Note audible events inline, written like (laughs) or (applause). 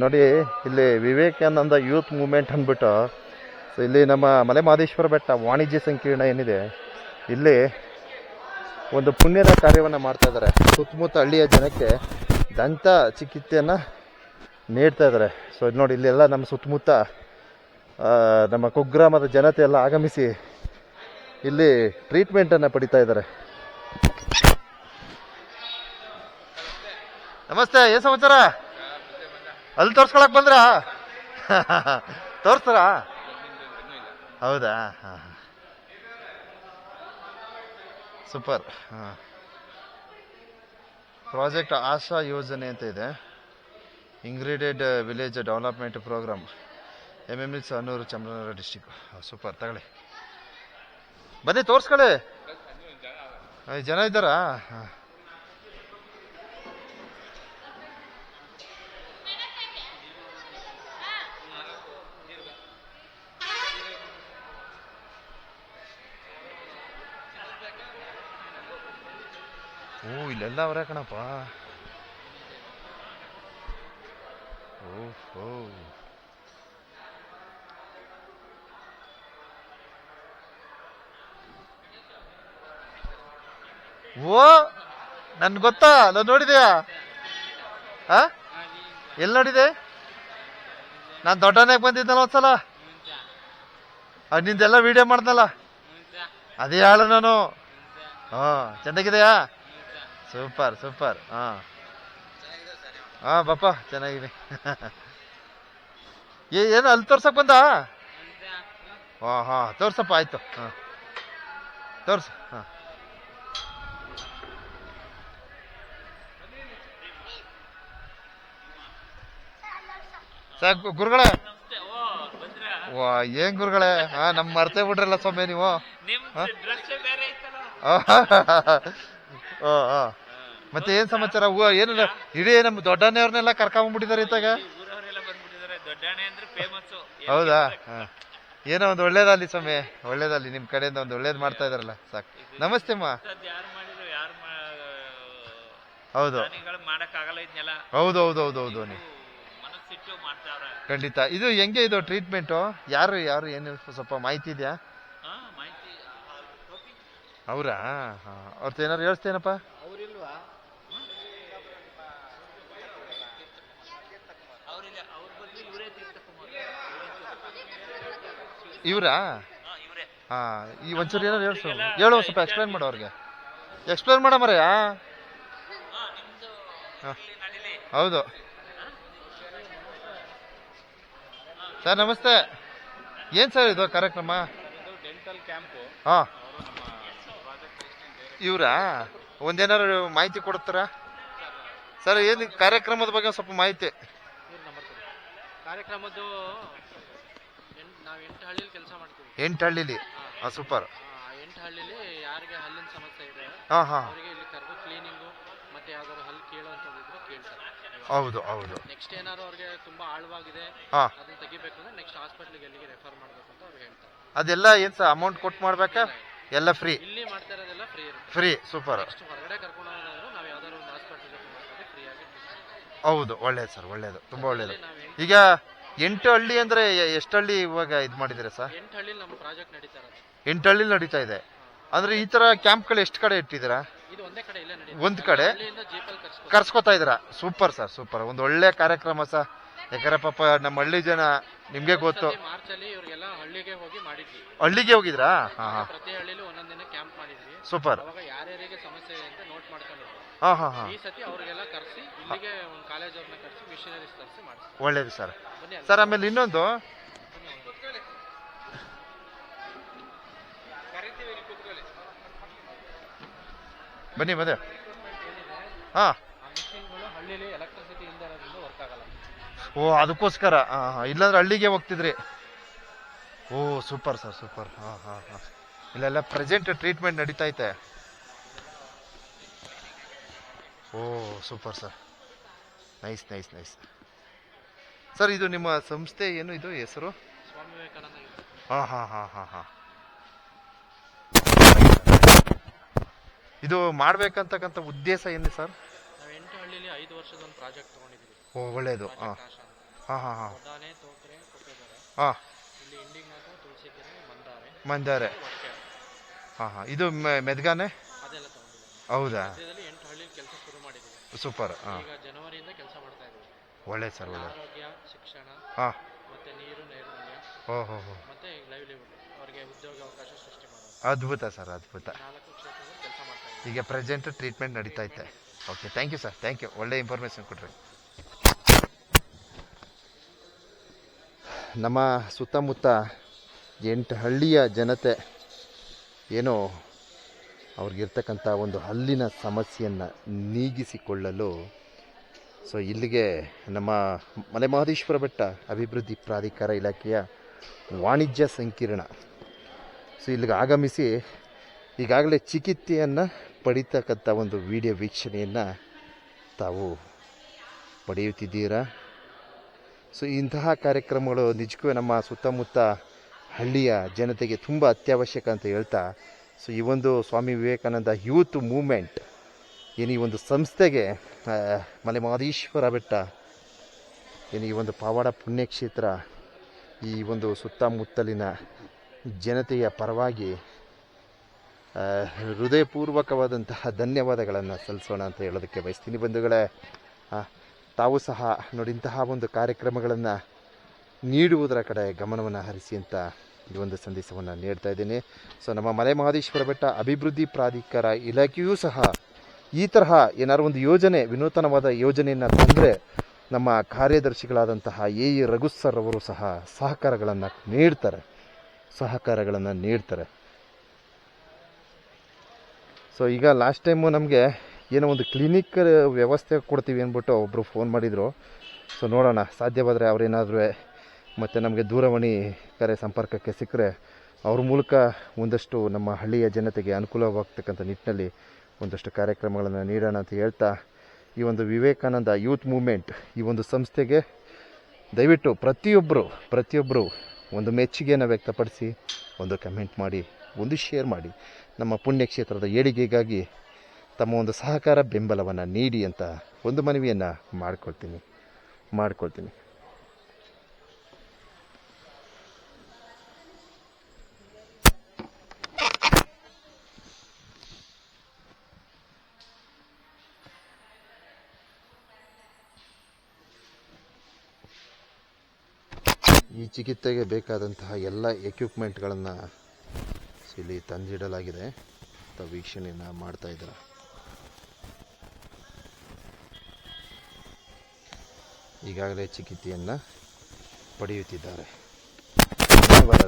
ನೋಡಿ, ಇಲ್ಲಿ Vivekananda youth movement ಅಂದ್ಬಿಟ್ಟು ಇಲ್ಲಿ ನಮ್ಮ ಮಲೆ ಮಹದೇಶ್ವರ ಬೆಟ್ಟ ವಾಣಿಜ್ಯ ಸಂಕೀರ್ಣ ಏನಿದೆ, ಇಲ್ಲಿ ಒಂದು ಪುಣ್ಯದ ಕಾರ್ಯವನ್ನು ಮಾಡ್ತಾ ಇದ್ದಾರೆ. ಸುತ್ತಮುತ್ತ ಹಳ್ಳಿಯ ಜನಕ್ಕೆ ದಂತ ಚಿಕಿತ್ಸೆಯನ್ನು ನೀಡ್ತಾ ಇದ್ದಾರೆ. ಸೊ ಇಲ್ಲಿ ನೋಡಿ, ಇಲ್ಲೆಲ್ಲ ನಮ್ಮ ಸುತ್ತಮುತ್ತ ನಮ್ಮ ಕುಗ್ರಾಮದ ಜನತೆ ಎಲ್ಲ ಆಗಮಿಸಿ ಇಲ್ಲಿ ಟ್ರೀಟ್ಮೆಂಟನ್ನು ಪಡಿತಾ ಇದ್ದಾರೆ. ನಮಸ್ತೆ, ಏನು ಸಮಾಚಾರ? ಅಲ್ಲಿ ತೋರ್ಸ್ಕೊಳಕ್ ಬಂದ್ರಾ? ತೋರ್ಸ್ತಾರಾ? ಹೌದಾ? ಸೂಪರ್. ಪ್ರಾಜೆಕ್ಟ್ ಆಶಾ ಯೋಜನೆ ಅಂತ ಇದೆ. Integrated village development programme M M S Annur Chamarajanagar district super. ತಗೊಳ್ಳಿ. ಬನ್ನಿ ತೋರಿಸ್ಕೊಳ್ಳಿ. ಐದು ಜನ ಇದ್ದಾರಾ? ಹಾಂ. ಇಲ್ಲೆಲ್ಲ ಅವರೇ ಕಣಪ್ಪ. ಓಹೋ ಓ ನನ್ ಗೊತ್ತಾ? ನಾನು ನೋಡಿದೆಯಾ? ಆ? ಎಲ್ಲಿ ನೋಡಿದೆ? ನಾನು ದೊಡ್ಡನಾಗ ಬಂದಿದ್ದಲ್ಲ ಒಂದ್ಸಲ. ನಿಂದೆಲ್ಲ ವಿಡಿಯೋ ಮಾಡ್ದಲ್ಲ ಅದೇ ಹೇಳು ನಾನು. ಹಾ ಚೆನ್ನಾಗಿದೆಯಾ ಸೂಪರ್ ಸೂಪರ್. ಹಾ. ಹಾ ಬಾಪ ಚೆನ್ನಾಗಿದೆ ಏ ಏನು ಅಲ್ಲಿ ತೋರ್ಸಕ್ ಬಂದ? ಹಾ ಹಾ ತೋರ್ಸಪ್ಪ ಆಯ್ತು. ಹಾ. ತೋರ್ಸು ಹಾ. ಸಾಕು ಗುರುಗಳೇ. ವಾ ಏನ್ ಗುರುಗಳೇ? ಹಾ ನಮ್ ಮರ್ತೇ ಬಿಡ್ರಲ್ಲ ಸ್ವಾಮಿ ನೀವು. (laughs) ಮತ್ತೆ ಏನ್ ಸಮಾಚಾರ? ಏನಿಲ್ಲ. ಏನು ಇಡೀ ನಮ್ ದೊಡ್ಡನೆಯವ್ರನ್ನೆಲ್ಲ ಕರ್ಕೊಂಡ್ಬಿಟ್ಟಿದ್ದಾರೆ ಇತ್ತಾಗ? ಹೌದಾ. ಏನೋ ಒಂದು ಒಳ್ಳೇದಲ್ಲಿ ಸ್ವಾಮಿ. ಒಳ್ಳೇದಲ್ಲಿ ನಿಮ್ ಕಡೆಯಿಂದ ಒಂದು ಒಳ್ಳೇದ್ ಮಾಡ್ತಾ ಇದಾರಲ್ಲ ಸಾಕು. ನಮಸ್ತೆ ಅಮ್ಮ. ಹೌದು. ಹೌದು ಹೌದು ಹೌದು ಹೌದು ನೀ ಖಂಡಿತ. ಇದು ಹೆಂಗೆ ಇದು ಟ್ರೀಟ್ಮೆಂಟು ಯಾರು ಯಾರು ಏನು ಸ್ವಲ್ಪ ಮಾಹಿತಿ ಇದೆಯಾ? ಅವರಾ? ಅವ್ರದ್ದು ಏನಾರು ಹೇಳ್ತೇನಪ್ಪ? ಇವರಾ? ಹಾ ಇವರೇ. ಹಾ ಈ ಒಂಚೂರು ಏನಾರು ಹೇಳ್ಸು. ಹೇಳು ಸ್ವಲ್ಪ ಎಕ್ಸ್ಪ್ಲೈನ್ ಮಾಡು ಅವ್ರಿಗೆ. ಎಕ್ಸ್ಪ್ಲೈನ್ ಮಾಡೋ ಮರೆಯ. ಹಾ ನಿಮ್ದು ಹಾ. ಇಲ್ಲಿ ನಡಿಲಿ? ಹೌದು. ಸರ್ ನಮಸ್ತೆ. ಏನ್ ಸರ್ ಇದು ಕಾರ್ಯಕ್ರಮ? ಹಾಂ ಡೆಂಟಲ್ ಕ್ಯಾಂಪು. ಹಾ. ನಮ್ಮ ಪ್ರಾಜೆಕ್ಟ್ ಅಸಿಸ್ಟೆಂಟ್ ಇವ್ರಾ? ಒಂದೇನಾರು ಮಾಹಿತಿ ಕೊಡ್ತಾರಾ? ಸರ್ ಏನು ಕಾರ್ಯಕ್ರಮದ ಬಗ್ಗೆ ಸ್ವಲ್ಪ ಮಾಹಿತಿ. ಕಾರ್ಯಕ್ರಮದ್ದು ನಾವು ಎಂಟು ಹಳ್ಳಿಲಿ ಕೆಲಸ ಮಾಡ್ತೀವಿ. ಎಂಟು ಹಳ್ಳಿಲಿ? ಹಾಂ. ಸೂಪರ್ ಆ ಎಂಟು ಹಳ್ಳಿಲಿ ಯಾರಿಗೆ ಹಲ್ಲಿನ ಸಮಸ್ಯೆ ಇದೆ ಹಾಂ ಹಾಂ. ಅವರಿಗೆ ಇಲ್ಲಿ ಕರೆದು ಕ್ಲೀನಿಂಗು ಮತ್ತೆ ಯಾವ್ದಾದ್ರು ಹಲ್ಲು ಕೀಳೋಂಥದ್ದು ಇದ್ರೆ ಕೇಳ್ತಾರೆ. ಹೌದು ಹೌದು. ನೆಕ್ಸ್ಟ್ ಏನಾದ್ರು ಅವ್ರಿಗೆ ತುಂಬಾ ಆಳವಾಗಿದೆ ಹಾಂ. ಅದನ್ನ ತೆಗಿಬೇಕು ಅಂದ್ರೆ ನೆಕ್ಸ್ಟ್ ಹಾಸ್ಪಿಟ್ಲಿಗೆ ಎಲ್ಲಿಗೆ ರೆಫರ್ ಮಾಡಬೇಕು ಅಂತ ಅವ್ರಿಗೆ ಹೇಳ್ತಾರೆ. ಅದೆಲ್ಲ ಏನು ಸರ್ ಅಮೌಂಟ್ ಕೊಟ್ಟು ಮಾಡಬೇಕಾ? ಎಲ್ಲ ಫ್ರೀ ಇಲ್ಲಿ ಮಾಡ್ತಾ ಇರೋದೆಲ್ಲ ಫ್ರೀ ಇರುತ್ತೆ. ಫ್ರೀ ಸೂಪರ್ ನೆಕ್ಸ್ಟ್ ಹೊರಗಡೆ ಕರ್ಕೊಂಡು ಹೋಗೋದಾದ್ರೂ ನಾವು ಯಾವ್ದಾದ್ರು ಒಂದು ಹಾಸ್ಪಿಟ್ಲಿಗೆ ಫ್ರೀ ಆಗಿ. ಹೌದು ಒಳ್ಳೇದು ಸರ್ ಒಳ್ಳೇದು ತುಂಬ ಒಳ್ಳೇದು. ಈಗ ಎಂಟು ಹಳ್ಳಿ ಅಂದ್ರೆ ಎಷ್ಟು ಹಳ್ಳಿ ಇವಾಗ ಇದು ಮಾಡಿದ್ದೀರಾ ಸರ್? ಎಂಟು ಹಳ್ಳಿಲಿ ನಮ್ಮ ಪ್ರಾಜೆಕ್ಟ್ ನಡೀತಾ ಇರೋದು ಎಂಟು ಹಳ್ಳಿ ನಡೀತಾ ಇದೆ. ಅಂದ್ರೆ ಈ ತರ ಕ್ಯಾಂಪ್ಗಳು ಎಷ್ಟು ಕಡೆ ಇಟ್ಟಿದ್ದೀರಾ? ಇದು ಒಂದೇ ಕಡೆ ಇಲ್ಲೇ ನಡೀತಾ ಒಂದ್ ಕಡೆ? ಹಳ್ಳಿಯಿಂದ ಜೀಪಲ್ಲಿ ಕರ್ಸ್ಕೊಂಡು ಕರ್ಸ್ಕೊತಾ ಇದ್ದೀರಾ? Super sir super. ಒಂದು ಒಳ್ಳೆ ಕಾರ್ಯಕ್ರಮ ಸರ್. ಯಾಕಂದ್ರೆ ಪಾಪ ನಮ್ಮ ಹಳ್ಳಿ ಜನ ನಿಮಗೆ ಗೊತ್ತು. ಮಾರ್ಚ್ ಅಲ್ಲಿ ಇವ್ರಿಗೆಲ್ಲ ಹಳ್ಳಿಗೆ ಹೋಗಿ ಮಾಡಿದ್ವಿ. ಹಳ್ಳಿಗೆ ಹೋಗಿದ್ರಾ? ಹಾ ಹಾ. ಪ್ರತಿ ಹಳ್ಳಿಲಿ ಒಂದೊಂದ್ ದಿನ ಕ್ಯಾಂಪ್ ಮಾಡಿದ್ವಿ. ಸೂಪರ್. ಅವಾಗ ಯಾರ್ಯಾರಿಗೆ ಸಮಸ್ಯೆ ಇದೆ ಅಂತ ನೋಟ್ ಮಾಡ್ಕೊಂಡಿದ್ವಿ ಹಾ ಹಾ ಹಾ. ಈ ಸತಿ ಅವ್ರಿಗೆಲ್ಲ ಕರೆಸಿ ಇಲ್ಲಿಗೆ ಒಂದು ಕಾಲೇಜ್ ಅವ್ರನ್ನ ಕರೆಸಿ ಮಿಷನರೀಸ್ ತರಿಸಿ ಮಾಡಿಸ್ತೀವಿ ಒಳ್ಳೇದು ಸರ್. ಸರ್ ಆಮೇಲೆ ಇನ್ನೊಂದು. ಬನ್ನಿ ಮದ ಹಾ. ಆ ಮಿಷಿನ್ಗಳು ಹಳ್ಳಿಲಿ ಎಲೆಕ್ಟ್ರಿಸಿಟಿ ಇಲ್ಲದೆ ಇರೋದ್ರಿಂದ ವರ್ಕ್ ಆಗಲ್ಲ. ಓ ಅದಕ್ಕೋಸ್ಕರ. ಹಾಂ ಹಾ. ಇಲ್ಲಾಂದ್ರೆ ಹಳ್ಳಿಗೆ ಹೋಗ್ತಿದ್ರಿ. ಓ ಸೂಪರ್ ಸರ್ ಸೂಪರ್ ಹಾಂ ಹಾಂ ಹಾಂ. ಇಲ್ಲೆಲ್ಲ ಪ್ರೆಸೆಂಟ್ ಟ್ರೀಟ್ಮೆಂಟ್ ನಡೀತಾ ಐತೆ. ಓ super sir nice nice nice sir ಇದು ನಿಮ್ಮ ಸಂಸ್ಥೆ ಏನು ಇದು ಹೆಸರು? ಹಾಂ. ಹಾ ಹಾ ಹಾ ಹಾ. ಹಾ ಇದು ಮಾಡ್ಬೇಕಂತಕ್ಕಂಥ ಉದ್ದೇಶ ಏನು ಸರ್ ನಾವು ಎಂಟು ಹಳ್ಳಿಲಿ ಐದು ವರ್ಷದ ಒಂದು ಪ್ರಾಜೆಕ್ಟ್ ತಗೊಂಡಿದ್ದೀವಿ ಓ ಒಳ್ಳೆಯದು ಹಾಂ. ಹಾಂ ಹಾಂ ಹಾಂ. ತೋಕ್ರೆ ಹಾಂ. ಇಲ್ಲಿ ಎಂಡಿಂಗ್ ಮಾತ್ರ ತುಳಸಿಕೆರೆ ಮಂದಾರೆ. ಮಂದಾರೆ. ಹೊಟ್ಟೆ. ಹಾಂ ಹಾಂ. ಇದು ಮೆದ್ಗಾನೆ? ಅದೆಲ್ಲ ಹೌದಾ ಮಧ್ಯದಲ್ಲಿ ಎಂಟು ಹಳ್ಳಿ ಕೆಲಸ ಶುರು ಮಾಡಿದ್ದೀವಿ ಸೂಪರ್ ಹಾಂ. ಈಗ ಜನವರಿಯಿಂದ ಕೆಲಸ ಮಾಡ್ತಾ ಇದ್ದೀವಿ. ಒಳ್ಳೆ ಸರ್ ಒಳ್ಳೆ. ಆರೋಗ್ಯ ಶಿಕ್ಷಣ ಹಾಂ. ಮತ್ತೆ ನೀರು ನೈರ್ಮಲ್ಯ ಓ ಹೋ ಹೋ. ಮತ್ತೆ ಲೈವ್ಲಿಹುಡ್ ಅವರಿಗೆ ಉದ್ಯೋಗ ಅವಕಾಶ ಸೃಷ್ಟಿ ಮಾಡೋದು. ಅದ್ಭುತ ಸರ್ ಅದ್ಭುತ. ನಾಲ್ಕು ಕ್ಷೇತ್ರದಲ್ಲಿ ಕೆಲಸ ಮಾಡ್ತಾ ಇದ್ದೀವಿ. ಈಗ ಪ್ರೆಸೆಂಟ್ ಟ್ರೀಟ್ಮೆಂಟ್ ನಡೀತಾ ಐತೆ. Okay thank you sir thank you ಒಳ್ಳೆ ಇನ್ಫಾರ್ಮೇಷನ್ ಕೊಡ್ರಿ ನಮ್ಮ ಸುತ್ತಮುತ್ತ ಎಂಟು ಹಳ್ಳಿಯ ಜನತೆ ಏನೋ ಅವ್ರಿಗಿರ್ತಕ್ಕಂಥ ಒಂದು ಹಲ್ಲಿನ ಸಮಸ್ಯೆಯನ್ನು ನೀಗಿಸಿಕೊಳ್ಳಲು ಸೊ ಇಲ್ಲಿಗೆ ನಮ್ಮ ಮಲೆಮಹದೇಶ್ವರ ಬೆಟ್ಟ ಅಭಿವೃದ್ಧಿ ಪ್ರಾಧಿಕಾರ ಇಲಾಖೆಯ ವಾಣಿಜ್ಯ ಸಂಕೀರ್ಣ. ಸೊ ಇಲ್ಲಿಗೆ ಆಗಮಿಸಿ ಈಗಾಗಲೇ ಚಿಕಿತ್ಸೆಯನ್ನು ಪಡಿತಕ್ಕಂಥ ಒಂದು ವಿಡಿಯೋ ವೀಕ್ಷಣೆಯನ್ನು ತಾವು ಪಡೆಯುತ್ತಿದ್ದೀರಾ? ಸೊ ಇಂತಹ ಕಾರ್ಯಕ್ರಮಗಳು ನಿಜಕ್ಕೂ ನಮ್ಮ ಸುತ್ತಮುತ್ತ ಹಳ್ಳಿಯ ಜನತೆಗೆ ತುಂಬ ಅತ್ಯವಶ್ಯಕ ಅಂತ ಹೇಳ್ತಾ ಸೊ ಈ ಒಂದು ಸ್ವಾಮಿ ವಿವೇಕಾನಂದ ಯೂತ್ ಮೂಮೆಂಟ್ ಏನು ಈ ಒಂದು ಸಂಸ್ಥೆಗೆ ಆ, ಮಲೆ ಮಹದೇಶ್ವರ ಬೆಟ್ಟ ಏನು ಈ ಒಂದು ಪಾವಾಡ ಪುಣ್ಯಕ್ಷೇತ್ರ ಈ ಒಂದು ಸುತ್ತಮುತ್ತಲಿನ ಜನತೆಯ ಪರವಾಗಿ ಹೃದಯಪೂರ್ವಕವಾದಂತಹ ಧನ್ಯವಾದಗಳನ್ನು ಸಲ್ಲಿಸೋಣ ಅಂತ ಹೇಳೋದಕ್ಕೆ ಬಯಸ್ತೀನಿ ಬಂಧುಗಳೇ. ತಾವು ಸಹ ನೋಡಿ ಇಂತಹ ಒಂದು ಕಾರ್ಯಕ್ರಮಗಳನ್ನು ನೀಡುವುದರ ಕಡೆ ಗಮನವನ್ನು ಹರಿಸಿ ಅಂತ ಈ ಒಂದು ಸಂದೇಶವನ್ನು ನೀಡ್ತಾ ಇದ್ದೀನಿ. ಸೊ ನಮ್ಮ ಮಲೆ ಮಹದೇಶ್ವರ ಬೆಟ್ಟ ಅಭಿವೃದ್ಧಿ ಪ್ರಾಧಿಕಾರ ಇಲಾಖೆಯೂ ಸಹ ಈ ತರಹ ಏನಾದ್ರು ಒಂದು ಯೋಜನೆ, ವಿನೂತನವಾದ ಯೋಜನೆಯನ್ನು ತಂದರೆ ನಮ್ಮ ಕಾರ್ಯದರ್ಶಿಗಳಾದಂತಹ ಎ ಇ ರಘು ಸರ್ ಅವರು ಸಹ ಸಹಕಾರಗಳನ್ನು ನೀಡ್ತಾರೆ. ಸಹಕಾರಗಳನ್ನು ನೀಡ್ತಾರೆ. ಸೊ ಈಗ ಲಾಸ್ಟ್ ಟೈಮು ನಮಗೆ ಏನೋ ಒಂದು ಕ್ಲಿನಿಕ್ ವ್ಯವಸ್ಥೆ ಕೊಡ್ತೀವಿ ಅಂದ್ಬಿಟ್ಟು ಒಬ್ಬರು ಫೋನ್ ಮಾಡಿದರು. ಸೊ ನೋಡೋಣ, ಸಾಧ್ಯವಾದರೆ ಅವರೇನಾದರೂ ಮತ್ತು ನಮಗೆ ದೂರವಾಣಿ ಕರೆ ಸಂಪರ್ಕಕ್ಕೆ ಸಿಕ್ಕರೆ ಅವ್ರ ಮೂಲಕ ಒಂದಷ್ಟು ನಮ್ಮ ಹಳ್ಳಿಯ ಜನತೆಗೆ ಅನುಕೂಲವಾಗ್ತಕ್ಕಂಥ ನಿಟ್ಟಿನಲ್ಲಿ ಒಂದಷ್ಟು ಕಾರ್ಯಕ್ರಮಗಳನ್ನು ನೀಡೋಣ ಅಂತ ಹೇಳ್ತಾ ಈ ಒಂದು ವಿವೇಕಾನಂದ ಯೂತ್ ಮೂಮೆಂಟ್ ಈ ಒಂದು ಸಂಸ್ಥೆಗೆ ದಯವಿಟ್ಟು ಪ್ರತಿಯೊಬ್ಬರು ಪ್ರತಿಯೊಬ್ಬರು ಒಂದು ಮೆಚ್ಚುಗೆಯನ್ನು ವ್ಯಕ್ತಪಡಿಸಿ ಒಂದು ಕಮೆಂಟ್ ಮಾಡಿ, ಒಂದು ಶೇರ್ ಮಾಡಿ. ನಮ್ಮ ಪುಣ್ಯಕ್ಷೇತ್ರದ ಏಳಿಗೆಗಾಗಿ ತಮ್ಮ ಒಂದು ಸಹಕಾರ ಬೆಂಬಲವನ್ನು ನೀಡಿ ಅಂತ ಒಂದು ಮನವಿಯನ್ನು ಮಾಡ್ಕೊಳ್ತೀನಿ ಮಾಡ್ಕೊಳ್ತೀನಿ. ಈ ಚಿಕಿತ್ಸೆಗೆ ಬೇಕಾದಂತಹ ಎಲ್ಲ ಎಕ್ವಿಪ್ಮೆಂಟ್ಗಳನ್ನು ಇಲ್ಲಿ ತಂದಿಡಲಾಗಿದೆ. ತಾವು ವೀಕ್ಷಣೆಯನ್ನು ಮಾಡ್ತಾಯಿದ್ದಾರೆ ಈಗಾಗಲೇ ಚಿಕಿತ್ಸೆಯನ್ನು ಪಡೆಯುತ್ತಿದ್ದಾರೆ. ಧನ್ಯವಾದ